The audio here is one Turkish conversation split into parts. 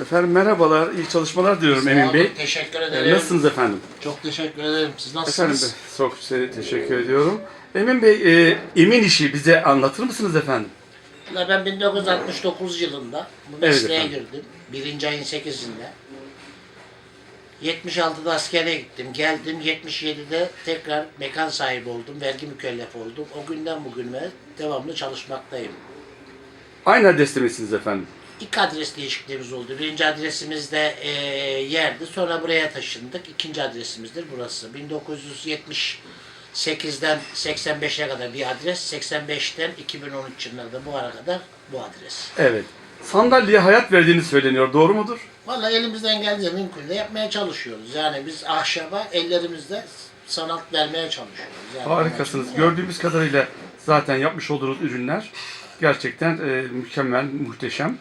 Efendim merhabalar, iyi çalışmalar diliyorum Emin Bey. Teşekkür Ee, ederim. Nasılsınız efendim? Çok teşekkür ederim. Siz Efendim nasılsınız? çok size teşekkür ediyorum. Emin Bey, e, Emin işi bize anlatır mısınız efendim? Ben 1969 yılında bu Evet mesleğe efendim. girdim. Birinci ayın 8'inde. 76'da askere gittim. Geldim 77'de tekrar mekan sahibi oldum. Vergi mükellefi oldum. O günden bugüne devamlı çalışmaktayım. Aynı adreste misiniz efendim? İlk adres değişikliğimiz oldu. Birinci adresimizde e, yerdi. Sonra buraya taşındık. İkinci adresimizdir burası. 1978'den 85'e kadar bir adres. 85'ten 2013 yılında bu ara kadar bu adres. Evet. Sandalyeye hayat verdiğini söyleniyor, doğru mudur? Vallahi elimizden geldiği mümkün de yapmaya çalışıyoruz. Yani biz ahşaba ellerimizde sanat vermeye çalışıyoruz. Yani Harikasınız. Gördüğümüz kadarıyla zaten yapmış olduğunuz ürünler gerçekten e, mükemmel, muhteşem.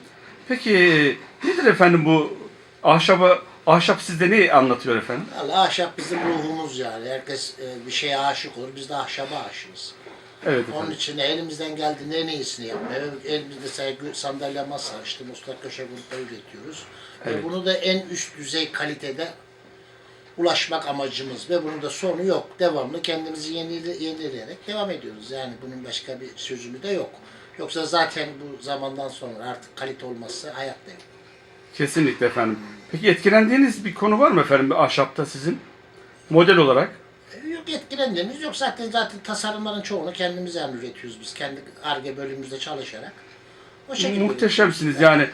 Peki nedir efendim bu ahşaba, ahşap sizde ne anlatıyor efendim? Vallahi ahşap bizim ruhumuz yani. Herkes e, bir şeye aşık olur. Biz de ahşaba aşığız. Evet Onun efendim. için de elimizden geldiğinde en iyisini yapmaya. Elimizde saygı, sandalye masa, işte muslak köşe grupları üretiyoruz. Evet. Ve bunu da en üst düzey kalitede ulaşmak amacımız ve bunun da sonu yok. Devamlı kendimizi yenile- yenileyerek devam ediyoruz. Yani bunun başka bir sözümü de yok. Yoksa zaten bu zamandan sonra artık kalite olmazsa hayatta yok. Kesinlikle efendim. Peki etkilendiğiniz bir konu var mı efendim bir ahşapta sizin? Model olarak? E, Yok etkilendiğimiz yok. Zaten zaten tasarımların çoğunu kendimiz yani üretiyoruz biz. Kendi ARGE bölümümüzde çalışarak. O şekilde. Muhteşemsiniz yani.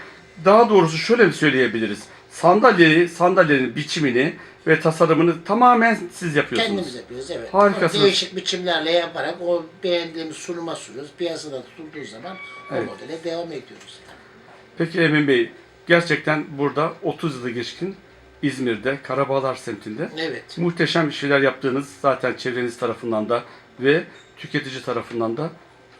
Daha doğrusu şöyle söyleyebiliriz? Sandalyeyi, sandalyenin biçimini ve tasarımını tamamen siz yapıyorsunuz. Kendimiz yapıyoruz evet. Harikasınız. Değişik biçimlerle yaparak o beğendiğimiz sunuma sunuyoruz. Piyasada tutulduğu zaman Evet. o modele devam ediyoruz. Peki Emin Bey, gerçekten burada 30 yılı geçkin İzmir'de, Karabağlar semtinde Evet. muhteşem şeyler yaptığınız zaten çevreniz tarafından da ve tüketici tarafından da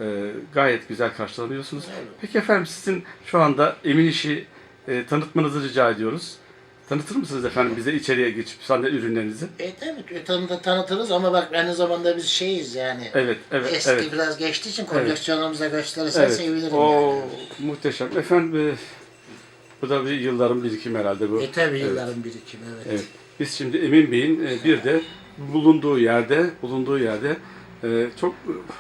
e, gayet güzel karşılanıyorsunuz. Evet. Peki efendim sizin şu anda Emin İş'i e, tanıtmanızı rica ediyoruz. Tanıtır mısınız efendim bize içeriye geçip sandalye ürünlerinizi? Evet evet e, tanı- tanıtırız ama bak aynı zamanda biz şeyiz yani. Evet, evet, Eski evet. biraz geçtiği için koleksiyonumuza gösterirsen Evet. sevinirim Oo, yani. muhteşem. Efendim e, bu da bir yılların birikimi herhalde bu. E tabi Evet. yılların birikimi evet. Evet. Biz şimdi Emin Bey'in e, bir de bulunduğu yerde, bulunduğu yerde e, çok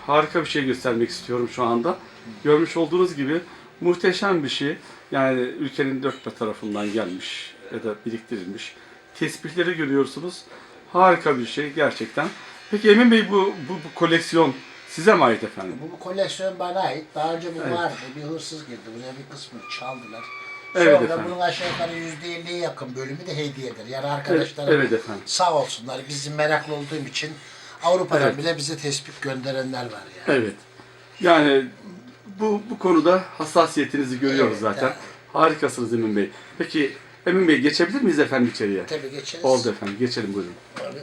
harika bir şey göstermek istiyorum şu anda. Görmüş olduğunuz gibi muhteşem bir şey. Yani ülkenin dört bir tarafından gelmiş ya da biriktirilmiş. Tesbihleri görüyorsunuz. Harika bir şey gerçekten. Peki Emin Bey bu, bu, bu koleksiyon size mi ait efendim? Bu, bu koleksiyon bana ait. Daha önce bu Evet. vardı. Bir hırsız girdi. Buraya bir kısmını çaldılar. Evet Sonra efendim. bunun aşağı yukarı %50'ye yakın bölümü de hediyedir. Yani arkadaşlarım evet efendim. sağ olsunlar bizim meraklı olduğum için Avrupa'dan Evet. bile bize tespit gönderenler var yani. Evet. Yani bu bu konuda hassasiyetinizi görüyoruz Evet, zaten. evet. Harikasınız Emin Bey. Peki Emin Bey geçebilir miyiz efendim içeriye? Tabii geçeriz. Oldu efendim. Geçelim buyurun.